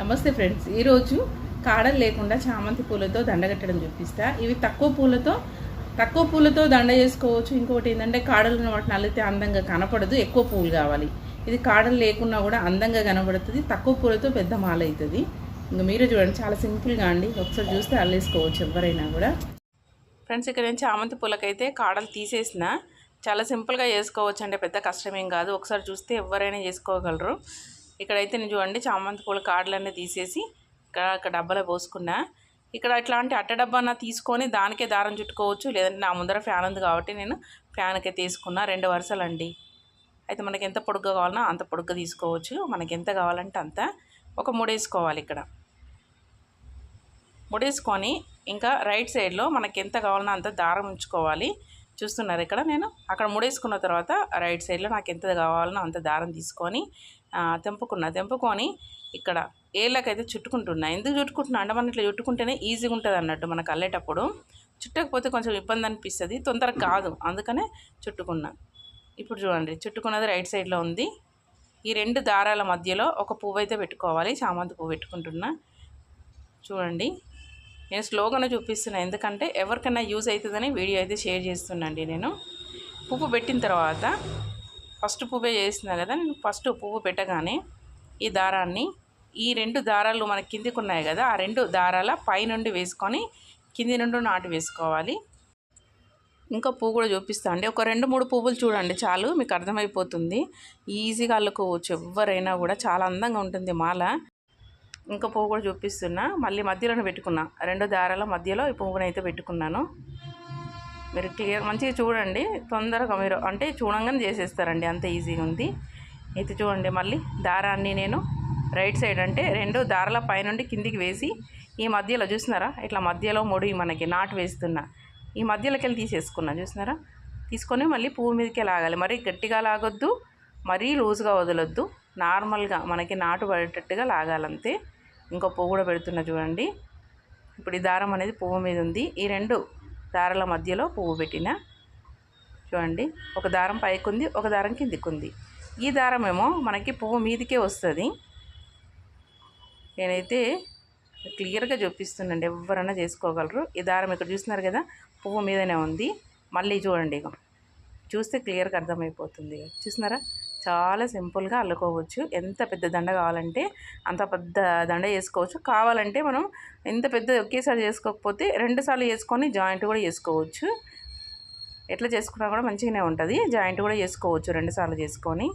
నమస్తే ఫ్రెండ్స్. ఈరోజు కాడలు లేకుండా చామంతి పూలతో దండగట్టడం చూపిస్తా. ఇవి తక్కువ పూలతో తక్కువ పూలతో దండ చేసుకోవచ్చు. ఇంకొకటి ఏంటంటే కాడలు ఉన్న వాటిని అల్లితే అందంగా కనపడదు. ఎక్కువ పూలు కావాలి. ఇది కాడలు లేకున్నా కూడా అందంగా కనబడుతుంది. తక్కువ పూలతో పెద్ద మాల అవుతుంది. ఇంకా మీరు చూడండి చాలా సింపుల్గా అండి. ఒకసారి చూస్తే అల్లేసుకోవచ్చు ఎవరైనా కూడా. ఫ్రెండ్స్ ఇక్కడ నేను చామంతి పూలకైతే కాడలు తీసేసిన. చాలా సింపుల్గా చేసుకోవచ్చు అంటే పెద్ద కష్టమేం కాదు. ఒకసారి చూస్తే ఎవరైనా చేసుకోగలరు. ఇక్కడైతే నేను చూడండి చామంతి పూల కాడలన్నీ తీసేసి ఇక్కడ డబ్బాలో పోసుకున్నా. ఇక్కడ ఇట్లాంటి అట్ట డబ్బాన తీసుకొని దానికే దారం చుట్టుకోవచ్చు. లేదంటే నా ముందర ఫ్యాన్ ఉంది కాబట్టి నేను ఫ్యాన్కే తీసుకున్నా. రెండు వరుసలు అండి అయితే మనకి ఎంత పొడుగ్గా కావాలన్నా అంత పొడుగ్గా తీసుకోవచ్చు. మనకి ఎంత కావాలంటే అంత. ఒక ముడేసుకోవాలి ఇక్కడ. ముడేసుకొని ఇంకా రైట్ సైడ్లో మనకి ఎంత కావాలన్నా అంత దారం ఉంచుకోవాలి. చూస్తున్నారు ఇక్కడ నేను. అక్కడ ముడేసుకున్న తర్వాత రైట్ సైడ్లో నాకు ఎంత కావాలనో అంత దారం తీసుకొని తెంపుకున్నా. తెంపుకొని ఇక్కడ ఏళ్ళకైతే చుట్టుకుంటున్నా. ఎందుకు చుట్టుకుంటున్నా? అంటే మనం ఇట్లా చుట్టుకుంటేనే ఈజీగా ఉంటుంది అన్నట్టు మనకు అల్లేటప్పుడు. చుట్టకపోతే కొంచెం ఇబ్బంది అనిపిస్తుంది. తొందరగా కాదు. అందుకనే చుట్టుకున్నా. ఇప్పుడు చూడండి. చుట్టుకున్నది రైట్ సైడ్లో ఉంది. ఈ రెండు దారాల మధ్యలో ఒక పువ్వు అయితే పెట్టుకోవాలి. చామంతి పువ్వు పెట్టుకుంటున్నా. చూడండి. నేను స్లోగానే చూపిస్తున్నాను ఎందుకంటే ఎవరికైనా యూజ్ అవుతుందని వీడియో అయితే షేర్ చేస్తున్నాండి నేను. పువ్వు పెట్టిన తర్వాత ఫస్ట్ పువ్వే చేస్తున్నా కదా నేను ఫస్ట్ పువ్వు పెట్టగానే ఈ దారాన్ని ఈ రెండు దారాలు మన కిందికి ఉన్నాయి కదా ఆ రెండు దారాల పైనుండి వేసుకొని కింది నుండి నాటు వేసుకోవాలి. ఇంకా పువ్వు కూడా చూపిస్తా అండి. ఒక రెండు మూడు పువ్వులు చూడండి చాలు మీకు అర్థమైపోతుంది. ఈజీగా అల్లుకోవచ్చు. ఎవరైనా కూడా చాలా అందంగా ఉంటుంది మాల. ఇంకా పువ్వు కూడా చూపిస్తున్నా. మళ్ళీ మధ్యలోనే పెట్టుకున్నా. రెండు దారాల మధ్యలో ఈ పువ్వుని అయితే పెట్టుకున్నాను. మీరు క్లియర్ మంచిగా చూడండి. తొందరగా మీరు అంటే చూడంగానే చేసేస్తారండి. అంత ఈజీగా ఉంది. అయితే చూడండి మళ్ళీ దారాన్ని నేను రైట్ సైడ్ అంటే రెండు దారాల పైనుండి కిందికి వేసి ఈ మధ్యలో చూస్తున్నారా? ఇట్లా మధ్యలో ముడి మనకి నాటు వేస్తున్నా. ఈ మధ్యలోకి వెళ్ళి తీసేసుకున్నా. చూస్తున్నారా? తీసుకొని మళ్ళీ పువ్వు మీదకే లాగాలి. మరీ గట్టిగా లాగొద్దు. మరీ లూజ్గా వదలొద్దు. నార్మల్గా మనకి నాటు పడేటట్టుగా లాగాలంతే. ఇంకో పువ్వు కూడా పెడుతున్నా చూడండి. ఇప్పుడు ఈ దారం అనేది పువ్వు మీద ఉంది. ఈ రెండు దారాల మధ్యలో పువ్వు పెట్టిన. చూడండి. ఒక దారం పైకుంది ఒక దారం కిందికుంది. ఈ దారం ఏమో మనకి పువ్వు మీదికే వస్తుంది. నేనైతే క్లియర్గా చూపిస్తున్నాండి ఎవరైనా చేసుకోగలరు. ఈ దారం ఇక్కడ చూస్తున్నారు కదా పువ్వు మీదనే ఉంది. మళ్ళీ చూడండి ఇక చూస్తే క్లియర్గా అర్థమైపోతుంది. ఇక. చాలా సింపుల్గా అల్లుకోవచ్చు. ఎంత పెద్ద దండ కావాలంటే అంత పెద్ద దండ చేసుకోవచ్చు. కావాలంటే మనం ఎంత పెద్ద ఒకేసారి చేసుకోకపోతే రెండు సార్లు చేసుకొని జాయింట్ కూడా చేసుకోవచ్చు. ఎట్లా చేసుకున్నా కూడా మంచిగానే ఉంటుంది. జాయింట్ కూడా చేసుకోవచ్చు రెండు సార్లు చేసుకొని.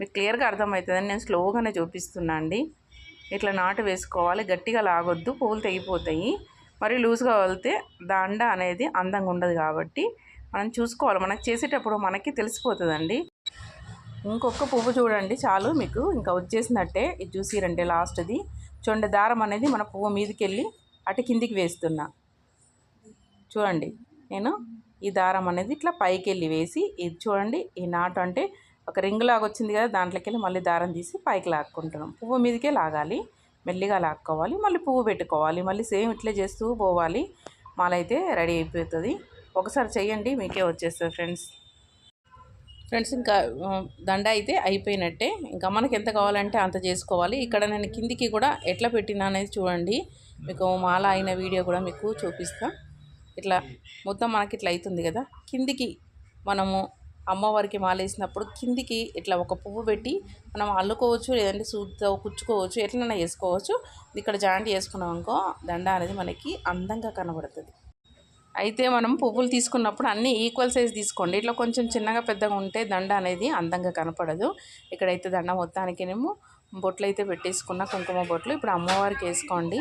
మీకు క్లియర్గా అర్థమవుతుందని నేను స్లోగానే చూపిస్తున్నా అండి. ఇట్లా నాటు వేసుకోవాలి. గట్టిగా లాగొద్దు. పువ్వులు తెగిపోతాయి. మరి లూజ్గా వెళ్తే దండ అనేది అందంగా ఉండదు కాబట్టి మనం చూసుకోవాలి. మనకు చేసేటప్పుడు మనకి తెలిసిపోతుందండి. ఇంకొక పువ్వు చూడండి చాలు మీకు. ఇంకా వచ్చేసినట్టే ఇది చూసిరండి లాస్ట్ది. చూడండి దారం అనేది మన పువ్వు మీదకి వెళ్ళి అటు కిందికి వేస్తున్నా. చూడండి నేను ఈ దారం అనేది ఇట్లా పైకి వెళ్ళి వేసి ఇది చూడండి ఈ నాటు అంటే ఒక రింగ్ లాగా వచ్చింది కదా దాంట్లోకి వెళ్ళి మళ్ళీ దారం తీసి పైకి లాక్కుంటున్నాం. పువ్వు మీదకే లాగాలి మెల్లిగా లాక్కోవాలి మళ్ళీ పువ్వు పెట్టుకోవాలి మళ్ళీ సేమ్ ఇట్లే చేస్తూ పోవాలి. మాలైతే రెడీ అయిపోతుంది. ఒకసారి చేయండి మీకే వచ్చేస్తుంది ఫ్రెండ్స్. ఫ్రెండ్స్ ఇంకా దండ అయితే అయిపోయినట్టే. ఇంకా మనకి ఎంత కావాలంటే అంత చేసుకోవాలి. ఇక్కడ నేను కిందికి కూడా ఎట్లా పెట్టినా అనేది చూడండి. మీకు మాల అయిన వీడియో కూడా మీకు చూపిస్తా. ఇట్లా మొత్తం మనకి ఇట్లా అవుతుంది కదా. కిందికి మనము అమ్మవారికి మాల వేసినప్పుడు కిందికి ఇట్లా ఒక పువ్వు పెట్టి మనం అల్లుకోవచ్చు లేదంటే సూదితో కుచ్చుకోవచ్చు ఎట్లైనా వేసుకోవచ్చు. ఇక్కడ జాయింట్ చేసుకున్నాం అనుకో దండ అనేది మనకి అందంగా కనబడుతుంది. అయితే మనం పువ్వులు తీసుకున్నప్పుడు అన్నీ ఈక్వల్ సైజ్ తీసుకోండి. ఇట్లా కొంచెం చిన్నగా పెద్దగా ఉంటే దండ అనేది అందంగా కనపడదు. ఇక్కడైతే దండ మొత్తానికేనేమో బొట్లు అయితే పెట్టేసుకున్న కుంకుమ బొట్లు. ఇప్పుడు అమ్మవారికి వేసుకోండి.